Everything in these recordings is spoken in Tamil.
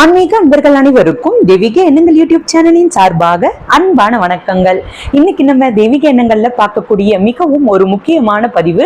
ஆன்மீக அன்பர்கள் அனைவருக்கும் தெய்வீக எண்ணங்கள் யூடியூப் சேனலின் சார்பாக அன்பான வணக்கங்கள். இன்னைக்கு நம்ம தெய்வீக எண்ணங்கள்ல பார்க்கக்கூடிய மிகவும் ஒரு முக்கியமான பதிவு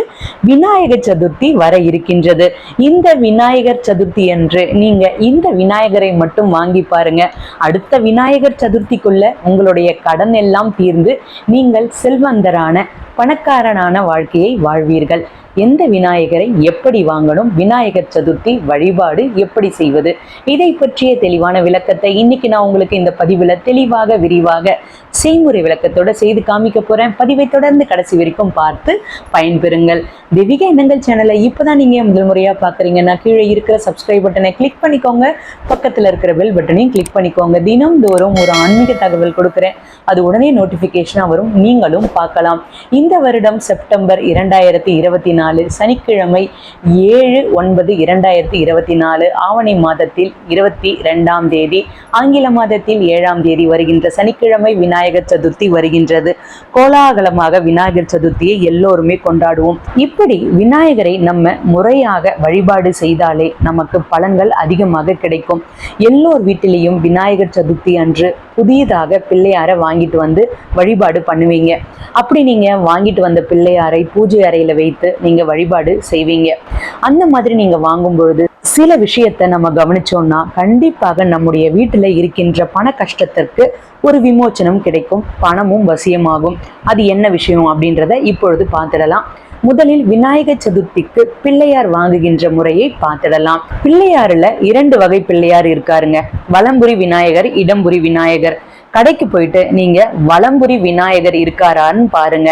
விநாயகர் சதுர்த்தி வர இருக்கின்றது. இந்த விநாயகர் சதுர்த்தி அன்று நீங்க இந்த விநாயகரை மட்டும் வாங்கி பாருங்க. அடுத்த விநாயகர் சதுர்த்திக்குள்ள உங்களுடைய கடன் எல்லாம் தீர்ந்து நீங்கள் செல்வந்தரான பணக்காரனான வாழ்க்கையை வாழ்வீர்கள். எந்த விநாயகரை எப்படி வாங்கணும்? விநாயகர் சதுர்த்தி வழிபாடு எப்படி செய்வது? இதை பற்றிய தெளிவான விளக்கத்தை இன்னைக்கு நான் உங்களுக்கு இந்த பதிவுல தெளிவாக விரிவாக செய்முறை விளக்கத்தோட செய்து காமிக்க போறேன். பதிவை தொடர்ந்து கடைசி வரைக்கும் பார்த்து பயன்பெறுங்கள். தெய்வீக எண்ணங்கள் சேனலை இப்போதான் நீங்க முதல் முறையா பாக்குறீங்கன்னா கீழே இருக்கிற சப்ஸ்கிரைப் பட்டனை கிளிக் பண்ணிக்கோங்க. பக்கத்துல இருக்கிற பெல் பட்டனையும் கிளிக் பண்ணிக்கோங்க. தினம்தோறும் ஒரு ஆன்மீக தகவல் கொடுக்குறேன். அது உடனே நோட்டிபிகேஷனா வரும். நீங்களும் பார்க்கலாம். இந்த வருடம் செப்டம்பர் இரண்டாயிரத்தி இருபத்தி நாலு சனிக்கிழமை ஏழு ஒன்பது இரண்டாயிரத்தி இருபத்தி நாலு ஆவணி மாதத்தில் இருபத்தி ரெண்டாம் தேதி ஆங்கில மாதத்தில் ஏழாம் தேதி வருகின்ற சனிக்கிழமை விநாயகர் சதுர்த்தி வருகின்றது. கோலாகலமாக விநாயகர் சதுர்த்தியை எல்லோருமே கொண்டாடுவோம். இப்படி விநாயகரை நம்ம முறையாக வழிபாடு செய்தாலே நமக்கு பலன்கள் அதிகமாக கிடைக்கும். எல்லோர் வீட்டிலையும் விநாயகர் சதுர்த்தி அன்று புதியதாக பிள்ளையார வாங்கிட்டு வந்து வழிபாடு பண்ணுவீங்க. அப்படி நீங்க வாங்கிட்டு வந்த பிள்ளையாரை பூஜை அறையில வைத்து நீங்க வழிபாடு செய்வீங்க. அந்த மாதிரி நீங்க வாங்கும் பொழுது சில விஷயத்தை நம்ம கவனிச்சோம்னா கண்டிப்பாக நம்முடைய வீட்டுல இருக்கின்ற பண கஷ்டத்திற்கு ஒரு விமோச்சனம் கிடைக்கும் பணமும் வசியமாகும். அது என்ன விஷயம் அப்படின்றத இப்பொழுது பார்த்துடலாம். முதலில் விநாயக சதுர்த்திக்கு பிள்ளையார் வாங்குகின்ற முறையை பார்த்துடலாம். பிள்ளையாறுல இரண்டு வகை பிள்ளையார் இருக்காருங்க. வலம்புரி விநாயகர் இடம்புரி விநாயகர். கடைக்கு போயிட்டு நீங்க வலம்புரி விநாயகர் இருக்காரான்னு பாருங்க.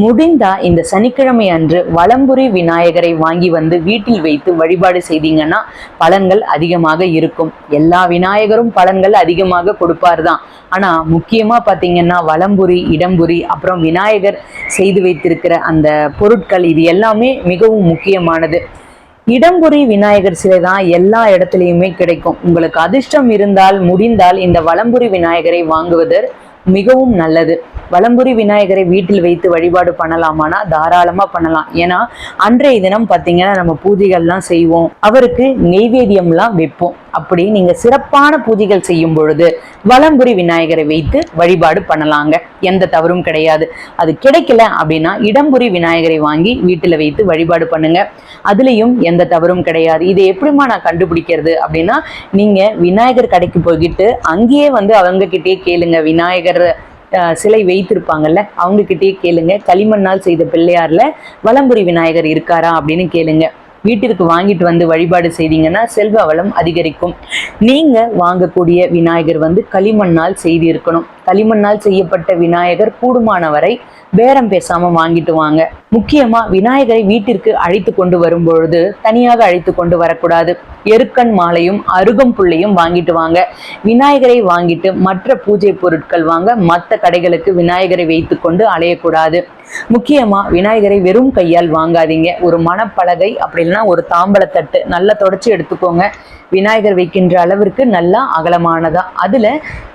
முடிந்தா இந்த சனிக்கிழமை அன்று வளம்புரி விநாயகரை வாங்கி வந்து வீட்டில் வைத்து வழிபாடு செய்தீங்கன்னா பலன்கள் அதிகமாக இருக்கும். எல்லா விநாயகரும் பலன்கள் அதிகமாக கொடுப்பார் தான் ஆனா முக்கியமா பாத்தீங்கன்னா வளம்புரி இடம்புரி அப்புறம் விநாயகர் செய்து வைத்திருக்கிற அந்த பொருட்கள் இது எல்லாமே மிகவும் முக்கியமானது. இடம்புரி விநாயகர் சிலை தான் எல்லா இடத்துலையுமே கிடைக்கும். உங்களுக்கு அதிர்ஷ்டம் இருந்தால் முடிந்தால் இந்த வளம்புரி விநாயகரை வாங்குவது மிகவும் நல்லது. வலம்புரி விநாயகரை வீட்டில் வைத்து வழிபாடு பண்ணலாமானா? தாராளமா பண்ணலாம். ஏன்னா அன்றைய தினம் பார்த்தீங்கன்னா நம்ம பூஜைகள்லாம் செய்வோம். அவருக்கு நெய்வேத்தியம்லாம் வைப்போம். அப்படி நீங்க சிறப்பான பூஜைகள் செய்யும் பொழுது வலம்புரி விநாயகரை வைத்து வழிபாடு பண்ணலாங்க. எந்த தவறும் கிடையாது. அது கிடைக்கல அப்படின்னா இடம்புரி விநாயகரை வாங்கி வீட்டில் வைத்து வழிபாடு பண்ணுங்க. அதுலேயும் எந்த தவறும் கிடையாது. இதை எப்படிமா நான் கண்டுபிடிக்கிறது அப்படின்னா நீங்க விநாயகர் கடைக்கு போய்கிட்டு அங்கேயே வந்து அவங்க கிட்டே கேளுங்க. விநாயகர் சிலை வைத்திருப்பாங்கல்ல அவங்க கிட்டயே கேளுங்க. களிமண்ணால் செய்த பிள்ளையார்ல வலம்புரி விநாயகர் இருக்காரா அப்படின்னு கேளுங்க. வீட்டிற்கு வாங்கிட்டு வந்து வழிபாடு செய்தீங்கன்னா செல்வ வளம் அதிகரிக்கும். நீங்க வாங்கக்கூடிய விநாயகர் வந்து களிமண்ணால் செய்து இருக்கணும் களிமண்ணால் செய்யப்பட்ட விநாயகர் கூடுமான வரை பேரம் பேசாம வாங்கிட்டு வாங்க. முக்கியமா விநாயகரை வீட்டிற்கு அழைத்து கொண்டு வரும் பொழுது தனியாக அழைத்து கொண்டு வரக்கூடாது. எருக்கன் மாலையும் அருகம்புள்ளையும் வாங்கிட்டு வாங்க. விநாயகரை வாங்கிட்டு மற்ற பூஜை பொருட்கள் வாங்க மற்ற கடைகளுக்கு விநாயகரை வைத்து கொண்டு அலையக்கூடாது. முக்கியமா விநாயகரை வெறும் கையால் வாங்காதீங்க. ஒரு மணப்பலகை அப்படி இல்லைன்னா ஒரு தாம்பளத்தட்டு நல்லா தொடச்சி எடுத்துக்கோங்க. விநாயகர் வைக்கின்ற அளவிற்கு நல்லா அகலமானதா. அதுல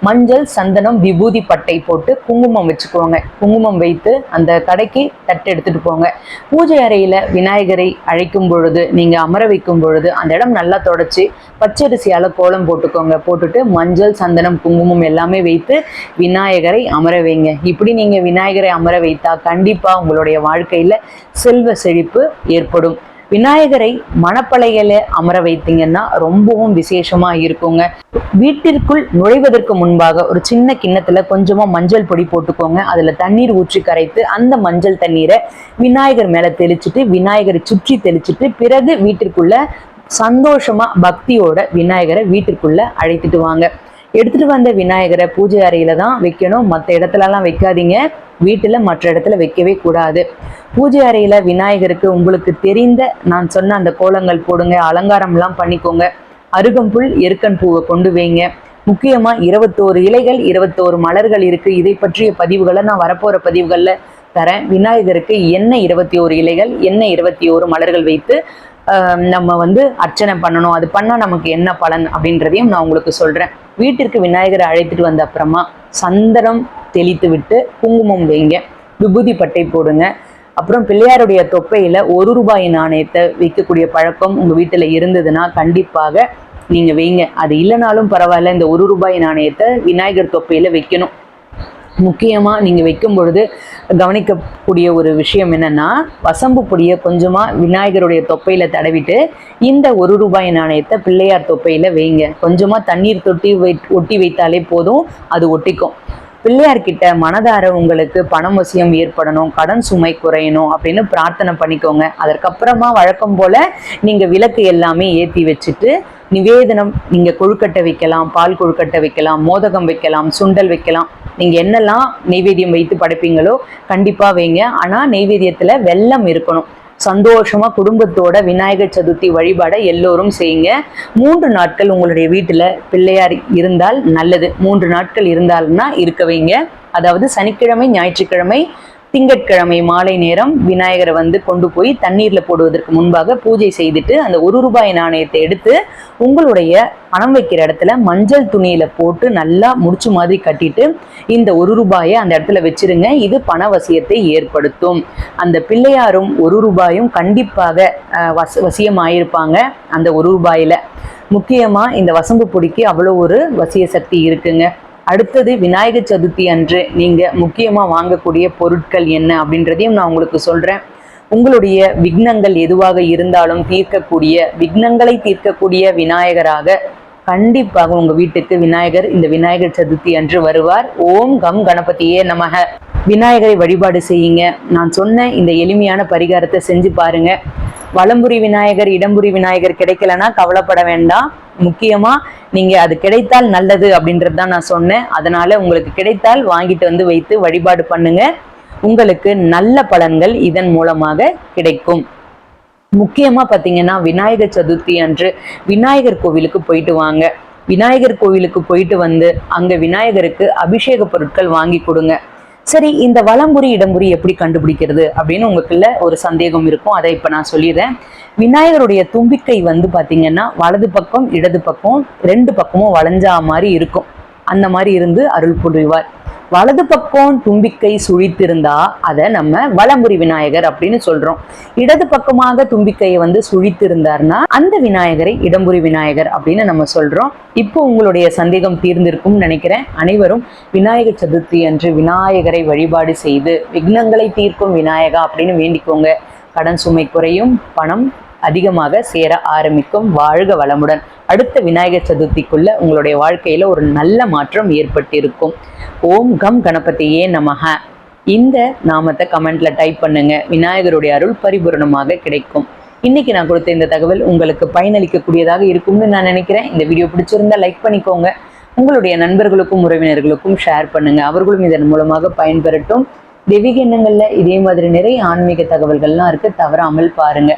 மஞ்சள் சந்தனம் விபூதி பட்டை போட்டு குங்குமம் வச்சுக்கோங்க குங்குமம் வைத்து அந்த கடைக்கு தட்டு எடுத்துட்டு போங்க. பூஜை அறையில விநாயகரை அழைக்கும் பொழுது நீங்க அமர வைக்கும் பொழுது அந்த இடம் நல்லா தொடச்சி பச்சரிசியால கோலம் போட்டுக்கோங்க. போட்டுட்டு மஞ்சள் சந்தனம் குங்குமம் எல்லாமே வைத்து விநாயகரை அமர வைங்க. இப்படி நீங்க விநாயகரை அமர வைத்தா கண்டிப்பா உங்களுடைய வாழ்க்கையில செல்வ செழிப்பு ஏற்படும். விநாயகரை மணப்பலையில அமர வைத்தீங்கன்னா ரொம்பவும் விசேஷமா இருக்குங்க. வீட்டிற்குள் நுழைவதற்கு முன்பாக ஒரு சின்ன கிண்ணத்துல கொஞ்சமா மஞ்சள் பொடி போட்டுக்கோங்க. அதுல தண்ணீர் ஊற்றி கரைத்து அந்த மஞ்சள் தண்ணீரை விநாயகர் மேல தெளிச்சுட்டு விநாயகரை சுற்றி தெளிச்சுட்டு பிறகு வீட்டிற்குள்ள சந்தோஷமா பக்தியோட விநாயகரை வீட்டிற்குள்ள அழைத்துட்டு வாங்க. எடுத்துட்டு வந்த விநாயகரை பூஜை அறையில தான் வைக்கணும். மற்ற இடத்துலலாம் வைக்காதீங்க. வீட்டில் மற்ற இடத்துல வைக்கவே கூடாது. பூஜை அறையில் விநாயகருக்கு உங்களுக்கு தெரிந்த நான் சொன்ன அந்த கோலங்கள் போடுங்க அலங்காரம்லாம் பண்ணிக்கோங்க. அருகம்புல் எருக்கன் பூவை கொண்டு வைங்க. முக்கியமா இருபத்தோரு இலைகள் இருபத்தோரு மலர்கள் இருக்கு. இதை பற்றிய பதிவுகளை நான் வரப்போற பதிவுகள்ல தரேன். விநாயகருக்கு என்ன இருபத்தி ஓரு இலைகள் என்ன இருபத்தி ஓரு மலர்கள் வைத்து நம்ம வந்து அர்ச்சனை பண்ணணும் அது பண்ணா நமக்கு என்ன பலன் அப்படின்றதையும் நான் உங்களுக்கு சொல்றேன். வீட்டிற்கு விநாயகரை அழைத்துட்டு வந்த அப்புறமா சந்தனம் தெளித்து விட்டு குங்குமம் வைங்க. விபூதி பட்டை போடுங்க. அப்புறம் பிள்ளையாருடைய தொப்பையில ஒரு ரூபாய் நாணயத்தை வைக்கக்கூடிய பழக்கம் உங்க வீட்டுல இருந்ததுன்னா கண்டிப்பாக நீங்க வைங்க. அது இல்லைனாலும் பரவாயில்ல இந்த ஒரு ரூபாய் நாணயத்தை விநாயகர் தொப்பையில வைக்கணும். முக்கியமாக நீங்கள் வைக்கும் பொழுது கவனிக்கக்கூடிய ஒரு விஷயம் என்னென்னா வசம்பு பொடியை கொஞ்சமாக விநாயகருடைய தொப்பையில் தடவிட்டு இந்த ஒரு ரூபாய் நாணயத்தை பிள்ளையார் தொப்பையில் வைங்க. கொஞ்சமாக தண்ணீர் தொட்டி வை ஒட்டி வைத்தாலே போதும் அது ஒட்டிக்கும். பிள்ளையார்கிட்ட மனதார உங்களுக்கு பணம் வசியம் ஏற்படணும் கடன் சுமை குறையணும் அப்படின்னு பிரார்த்தனை பண்ணிக்கோங்க. அதற்கப்புறமா வழக்கம் போல நீங்க விளக்கு எல்லாமே ஏத்தி வச்சுட்டு நிவேதனம் நீங்க கொழுக்கட்டை வைக்கலாம் பால் கொழுக்கட்டை வைக்கலாம் மோதகம் வைக்கலாம் சுண்டல் வைக்கலாம். நீங்க என்னெல்லாம் நெய்வேத்தியம் வைத்து படைப்பீங்களோ கண்டிப்பா வைங்க. ஆனா நெய்வேத்தியத்துல வெள்ளம் இருக்கணும். சந்தோஷமா குடும்பத்தோட விநாயகர் சதுர்த்தி வழிபாட எல்லோரும் செய்யுங்க. மூன்று நாட்கள் உங்களுடைய வீட்டுல பிள்ளையார் இருந்தால் நல்லது. மூன்று நாட்கள் இருந்தால்னா இருக்க வைங்க. அதாவது சனிக்கிழமை ஞாயிற்றுக்கிழமை திங்கட்கிழமை மாலை நேரம் விநாயகரை வந்து கொண்டு போய் தண்ணீர்ல போடுவதற்கு முன்பாக பூஜை செய்துட்டு அந்த ஒரு ரூபாய் நாணயத்தை எடுத்து உங்களுடைய பணம் வைக்கிற இடத்துல மஞ்சள் துணியில போட்டு நல்லா முடிச்சு மாதிரி கட்டிட்டு இந்த ஒரு ரூபாயை அந்த இடத்துல வச்சிருங்க. இது பண வசியத்தை ஏற்படுத்தும். அந்த பிள்ளையாரும் ஒரு ரூபாயும் கண்டிப்பாக வச வசியமாயிருப்பாங்க அந்த ஒரு ரூபாயில. முக்கியமா இந்த வசம்பு பொடிக்கு அவ்வளோ ஒரு வசிய சக்தி இருக்குங்க. அடுத்தது விநாயகர் சதுர்த்தி அன்று நீங்கள் முக்கியமாக வாங்கக்கூடிய பொருட்கள் என்ன அப்படின்றதையும் நான் உங்களுக்கு சொல்றேன். உங்களுடைய விக்னங்கள் எதுவாக இருந்தாலும் தீர்க்கக்கூடிய விக்னங்களை தீர்க்கக்கூடிய விநாயகராக கண்டிப்பாக உங்க வீட்டுக்கு விநாயகர் இந்த விநாயகர் சதுர்த்தி அன்று வருவார். ஓம் கம் கணபதியே நமக. விநாயகரை வழிபாடு செய்யுங்க. நான் சொன்ன இந்த எளிமையான பரிகாரத்தை செஞ்சு பாருங்க. வலம்புரி விநாயகர் இடம்புரி விநாயகர் கிடைக்கலனா கவலைப்பட வேண்டாம். முக்கியமா நீங்க அது கிடைத்தால் நல்லது அப்படின்றது தான் நான் சொன்னேன். அதனால உங்களுக்கு கிடைத்தால் வாங்கிட்டு வந்து வைத்து வழிபாடு பண்ணுங்க. உங்களுக்கு நல்ல பலன்கள் இதன் மூலமாக கிடைக்கும். முக்கியமா பாத்தீங்கன்னா விநாயகர் சதுர்த்தி அன்று விநாயகர் கோவிலுக்கு போயிட்டு வாங்க. விநாயகர் கோவிலுக்கு போயிட்டு வந்து அங்க விநாயகருக்கு அபிஷேக பொருட்கள் வாங்கி கொடுங்க. சரி இந்த வலம்புரி இடம்புரி எப்படி கண்டுபிடிக்கிறது அப்படின்னு உங்களுக்குள்ள ஒரு சந்தேகம் இருக்கும். அதை இப்ப நான் சொல்லிடுறேன். விநாயகருடைய தும்பிக்கை வந்து பாத்தீங்கன்னா வலது பக்கம் இடது பக்கம் ரெண்டு பக்கமும் வளைஞ்சா மாதிரி இருக்கும். அந்த மாதிரி இருந்து அருள் புரிவார். வலது பக்கம் தும்பிக்கை சுழித்திருந்தா அதை நம்ம வலம்புரி விநாயகர் அப்படின்னு சொல்றோம். இடது பக்கமாக தும்பிக்கையை வந்து சுழித்திருந்தார்னா அந்த விநாயகரை இடம்புரி விநாயகர் அப்படின்னு நம்ம சொல்றோம். இப்போ உங்களுடைய சந்தேகம் தீர்ந்திருக்கும்னு நினைக்கிறேன். அனைவரும் விநாயகர் சதுர்த்தி அன்று விநாயகரை வழிபாடு செய்து விக்னங்களை தீர்க்கும் விநாயகா அப்படின்னு வேண்டிக்கோங்க. கடன் சுமை குறையும் பணம் அதிகமாக சேர ஆரம்பிக்கும். வாழ்க வளமுடன். அடுத்த விநாயகர் சதுர்த்திக்குள்ள உங்களுடைய வாழ்க்கையில ஒரு நல்ல மாற்றம் ஏற்பட்டிருக்கும். ஓம் கம் கணபதியே நமக. இந்த நாமத்தை கமெண்ட்ல டைப் பண்ணுங்க. விநாயகருடைய அருள் பரிபூரணமாக கிடைக்கும். இன்னைக்கு நான் கொடுத்த இந்த தகவல் உங்களுக்கு பயனளிக்கக்கூடியதாக இருக்கும்னு நான் நினைக்கிறேன். இந்த வீடியோ பிடிச்சிருந்தா லைக் பண்ணிக்கோங்க. உங்களுடைய நண்பர்களுக்கும் உறவினர்களுக்கும் ஷேர் பண்ணுங்க. அவர்களும் இதன் மூலமாக பயன்பெறட்டும். தெய்வீக எண்ணங்கள்ல இதே மாதிரி நிறைய ஆன்மீக தகவல்கள்லாம் இருக்கு. தவறாமல் பாருங்க.